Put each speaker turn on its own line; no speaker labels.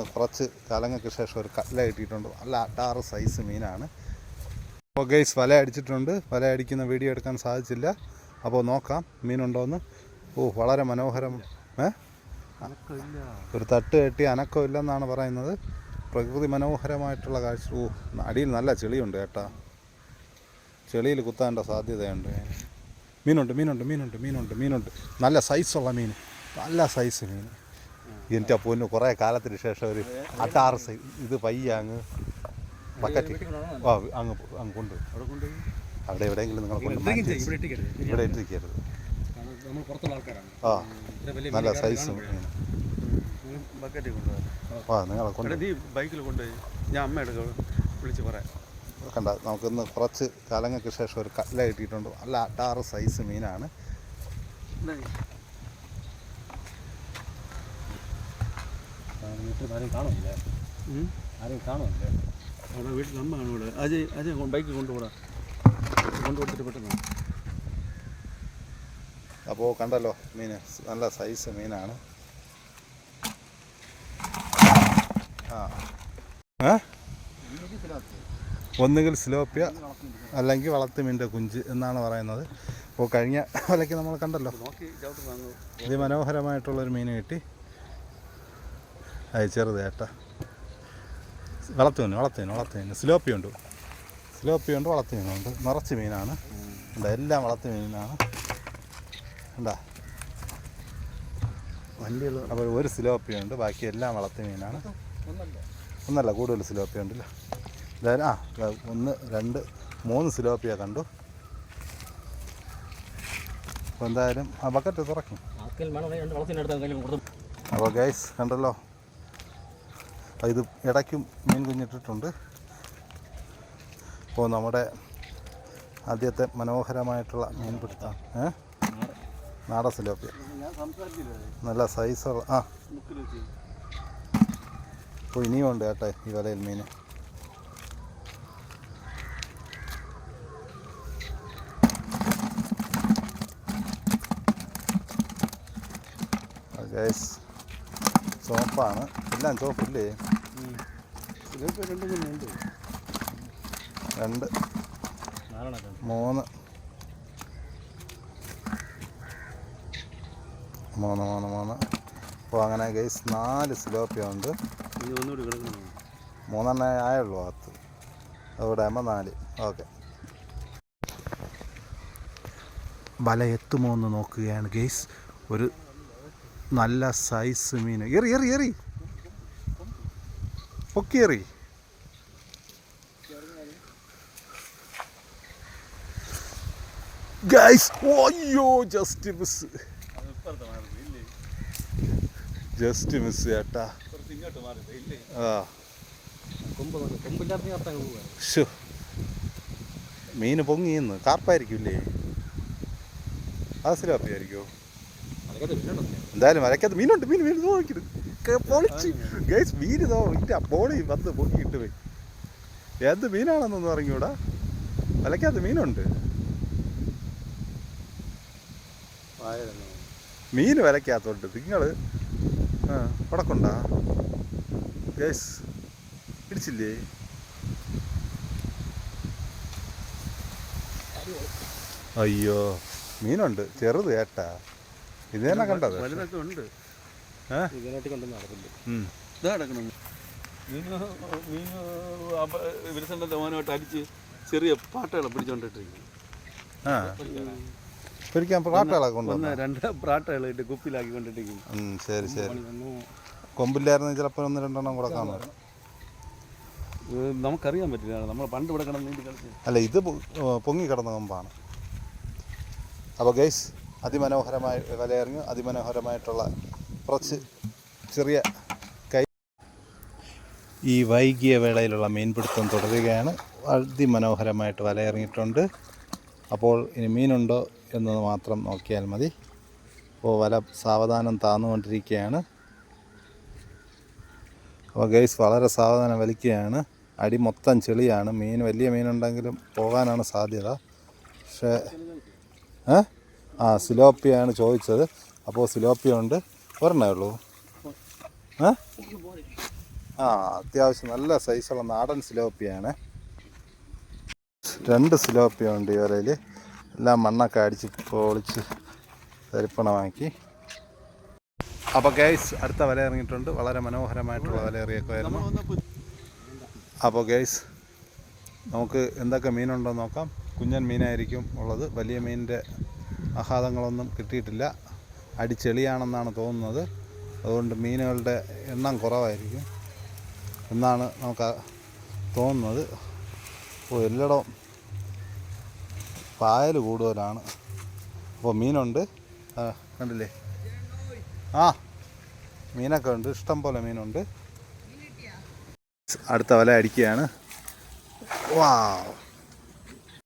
കുറച്ച് കാലങ്ങൾക്ക് ശേഷം ഒരു കല്ല കിട്ടിയിട്ടുണ്ട്. നല്ല അട്ടാറ് സൈസ് മീനാണ്. അപ്പോൾ ഗൈസ് വല അടിച്ചിട്ടുണ്ട്. വല അടിക്കുന്ന വീഡിയോ എടുക്കാൻ സാധിച്ചില്ല. അപ്പോൾ നോക്കാം മീനുണ്ടോയെന്ന് ഓ വളരെ മനോഹരം. ഏ? ഒരു തട്ട് കെട്ടി അനക്കമില്ലെന്നാണ് പറയുന്നത്. പ്രകൃതി മനോഹരമായിട്ടുള്ള കാഴ്ച. ഓ അടിയിൽ നല്ല ചെളിയുണ്ട് കേട്ടാ ചെളിയിൽ കുത്താന്റെ സാധ്യതയുണ്ട്. മീനുണ്ട് മീനുണ്ട് മീനുണ്ട് മീനുണ്ട് മീനുണ്ട്. നല്ല സൈസുള്ള മീൻ. നല്ല സൈസ് മീൻ. എന്റെ പൊന്നു കുറേ കാലത്തിന് ശേഷം ഒരു അട്ടാർസ് ഇത് പയ്യ അങ്ങ് ബക്കറ്റ് ആ അങ്ങ് അങ്ങ് കൊണ്ട്.
അവിടെ
എവിടെയെങ്കിലും നിങ്ങൾ കൊണ്ട്.
ഇവിടെ
ഇട്ടിരിക്കരുത് ആ നല്ല സൈസും
ബക്കറ്റിൽ കൊണ്ടുപോകാം.
ആ നിങ്ങളെ കൊണ്ട്.
ബൈക്കിൽ കൊണ്ടുപോയി. ഞാൻ അമ്മയുടെ വിളിച്ച് പറയാം.
കണ്ട നമുക്കിന്ന് കുറച്ച് കാലങ്ങൾക്ക് ശേഷം ഒരു കല്ല കിട്ടിയിട്ടുണ്ട്. നല്ല അട്ടാറ് സൈസ് മീനാണ്.
കാണുന്നില്ല
അവിടെ വീട്ടിൽ അമ്മ ആണ് ഇവിടെ. അജയ് അജയ് ബൈക്ക് കൊണ്ടുപോടാ കൊണ്ടുകൊടുത്തിട്ട് പെട്ടെന്ന്
അപ്പോൾ കണ്ടല്ലോ മീൻ നല്ല സൈസ് മീനാണ്. ആ. ഒന്നുകിൽ സിലോപ്പിയ അല്ലെങ്കിൽ വളർത്തുമീന്റെ കുഞ്ച് എന്നാണ് പറയുന്നത്. അപ്പോൾ കഴിഞ്ഞ വിലയ്ക്ക് നമ്മൾ കണ്ടല്ലോ.
നോക്കി ചവിട്ട് വാങ്ങും.
അതിമനോഹരമായിട്ടുള്ളൊരു മീൻ കിട്ടി. അത് ചെറുത് ഏട്ടാ വളർത്തുമീൻ വളർത്തുമീൻ വളർത്തുമീൻ സ്ലോപ്പി ഉണ്ട്. വളർത്തുമീനുണ്ട് നിറച്ച് മീനാണ്. ഉണ്ട് എല്ലാം വളർത്തുമീനാണ് ഉണ്ടാ
വണ്ടികൾ
അപ്പോൾ ഒരു സിലോപ്പിയുണ്ട് ബാക്കി എല്ലാം വളർത്തു മീനാണ്. ഒന്നല്ല കൂടുതൽ സ്ലോപ്പി ഉണ്ടല്ലോ. എന്തായാലും ആ ഒന്ന് രണ്ട് മൂന്ന് സിലോപ്പിയ കണ്ടു. അപ്പോൾ എന്തായാലും ആ ബക്കറ്റ് തുറക്കും. അപ്പോൾ ഗൈസ് കണ്ടല്ലോ? ഇത് ഇടയ്ക്കും മീൻ കുഞ്ഞിട്ടിട്ടുണ്ട്. അപ്പോൾ നമ്മുടെ ആദ്യത്തെ മനോഹരമായിട്ടുള്ള മീൻ പിടുത്തം ഏ? നാടൻ സിലോപ്പിയ. നല്ല സൈസുള്ള ആ. അപ്പോൾ ഇനിയും ഉണ്ട് കേട്ടോ ഈ വലയിൽ മീൻ. ഗൈസ് ചുവപ്പാണ് എല്ലാം ചുവപ്പില്ലേ?
രണ്ട്
മൂന്ന്. മൂന്ന് മൂന്ന് മൂന്ന്. അപ്പോൾ അങ്ങനെ ഗൈസ് നാല് സിലോപ്പിയ ഉണ്ട്. മൂന്നെണ്ണേ ആയുള്ളൂ അകത്ത്. അവിടെ ആകുമ്പോൾ നാല്. ഓക്കെ. വല എത്തുമോ എന്ന് നോക്കുകയാണ് ഗെയ്സ് ഒരു നല്ല സൈസ് മീൻ. എറി എറി എറി പൊക്കി എറി ഗൈസ് അയ്യോ ജസ്റ്റ് മിസ് ജസ്റ്റ് മിസ് ചേട്ടാ. ആ. മീന് പൊങ്ങിന്ന് കാർപ്പായിരിക്കും
ഇല്ലേ ആസിലാപ്പിയായിരിക്കുമോ
എന്തായാലും വരയ്ക്കാത്ത മീനുണ്ട് മീൻ മീൻ നോക്കിയത് പൊളിച്ച്. ഗൈസ് മീൻ ഇതോ ഇന്റെ അപ്പോളി വന്ന് പൊങ്ങിയിട്ട് പോയി. എന്ത് മീനാണെന്നൊന്നും അറിഞ്ഞൂടാ. വലയ്ക്കാത്ത മീനുണ്ട്. മീൻ വലയ്ക്കാത്തുണ്ട് നിങ്ങൾ ആ ഗൈസ് പിടിച്ചില്ലേ? അയ്യോ മീനുണ്ട്. ചെറുത് കേട്ടാ. ഇത് തന്നെ കണ്ടത്?
വലുതൊക്കെ ഉണ്ട്.
ഏ?
ഇതിനായിട്ട് കൊണ്ടൊന്നും നടക്കില്ല
ഉം.
കിടക്കണം മീൻ മീൻ വിരസന്റെ മോനോട്ട് അടിച്ച് ചെറിയ പാട്ടകളെ പിടിച്ചോണ്ടിട്ടിരിക്കും
ആ. ഒരിക്കൽ പ്രാട്ടുകളൊക്കെ
ഒന്ന്
കൊണ്ടുവന്നു?
രണ്ട് പ്രാട്ടകൾ ഇട്ട് കുപ്പിലാക്കി കൊണ്ടിട്ടിരിക്കും
ഉം, ശരി. ശരി കൊമ്പില്ലായിരുന്നു ചിലപ്പോൾ ഒന്ന് രണ്ടെണ്ണം കൂടെ കാണും
ഇത് നമുക്കറിയാൻ പറ്റില്ല. നമ്മൾ പണ്ട് ഇവിടെ കിടന്ന്
അല്ല ഇത് പൊങ്ങി കിടന്ന കൊമ്പാണ്. അപ്പോൾ ഗൈസ് അതിമനോഹരമായി വലയെറിഞ്ഞ്. അതിമനോഹരമായിട്ടുള്ള കുറച്ച് ചെറിയ കൈ ഈ വൈകിയ വേളയിലുള്ള മീൻപിടുത്തം തുടരുകയാണ്. അതിമനോഹരമായിട്ട് വലയിറങ്ങിയിട്ടുണ്ട് അപ്പോൾ ഇനി മീനുണ്ടോ എന്ന് മാത്രം നോക്കിയാൽ മതി. അപ്പോൾ വല സാവധാനം താന്നുകൊണ്ടിരിക്കുകയാണ്. അപ്പോൾ ഗൈസ് വളരെ സാവധാനം വലിക്കുകയാണ്. അടി മൊത്തം ചെളിയാണ്. മീൻ വലിയ മീനുണ്ടെങ്കിലും പോകാനാണ് സാധ്യത. പക്ഷേ ഏ? ആ സിലോപ്പിയാണ് ചോദിച്ചത്. അപ്പോൾ സിലോപ്പിയ ഉണ്ട് ഒരെണ്ണേ ഉള്ളൂ. ആ അത്യാവശ്യം നല്ല സൈസുള്ള നാടൻ സിലോപ്പിയാണ്. രണ്ട് സിലോപ്പിയ ഉണ്ട് ഈ വരയിൽ എല്ലാം മണ്ണൊക്കെ അടിച്ച് പൊളിച്ച് തരിപ്പണമാക്കി. അപ്പോൾ ഗൈസ് അടുത്ത വല ഇറങ്ങിയിട്ടുണ്ട്. വളരെ മനോഹരമായിട്ടുള്ള വല ഇറങ്ങിയേക്കുമായിരുന്നു അപ്പോൾ ഗൈസ് നമുക്ക് എന്തൊക്കെ മീനുണ്ടോ നോക്കാം. കുഞ്ഞൻ മീനായിരിക്കും ഉള്ളത്. വലിയ മീനിന്റെ ആഹ്ലാദങ്ങളൊന്നും കിട്ടിയിട്ടില്ല. അടിച്ചെളിയാണെന്നാണ് തോന്നുന്നത്. അതുകൊണ്ട് മീനുകളുടെ എണ്ണം കുറവായിരിക്കും എന്നാണ് നമുക്ക് തോന്നുന്നത്. അപ്പോൾ എല്ലായിടവും പായൽ കൂടുതലാണ്. അപ്പോൾ മീനുണ്ട്. കണ്ടില്ലേ? ആ മീനൊക്കെ ഉണ്ട്. ഇഷ്ടം പോലെ മീനുണ്ട്. അടുത്ത വല അടിക്കുകയാണ്. വാ.